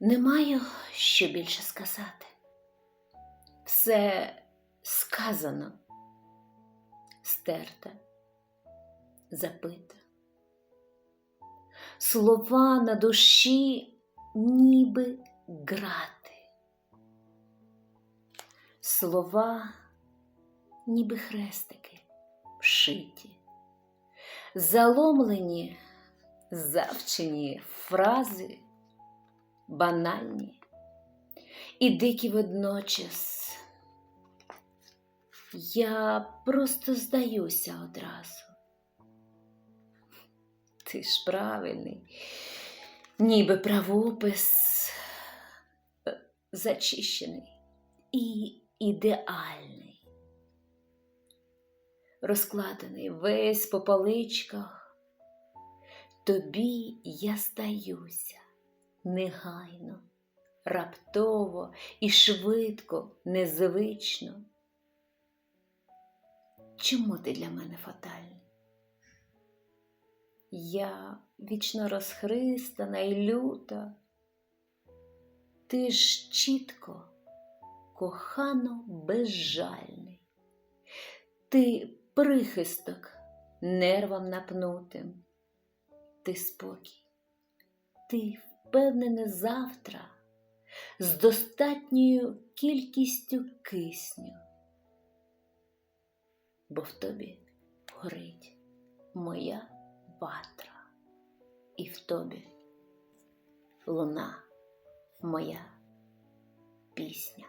Не маю що більше сказати. Все сказано, стерте, запите. Слова на душі ніби грати. Слова, ніби хрестики, вшиті, заломлені, завчені фрази, банальні і дикі водночас. Я просто здаюся одразу. Ти ж правильний, ніби правопис е, зачищений і ідеальний, розкладений весь по поличках. Тобі я здаюся негайно, раптово і швидко, незвично. Чому ти для мене фатальний? Я вічно розхристана і люта. Ти ж чітко, кохано безжальний. Ти прихисток нервам напнутим. Ти спокій, ти впевнене завтра з достатньою кількістю кисню, бо в тобі горить моя ватра, і в тобі луна моя пісня.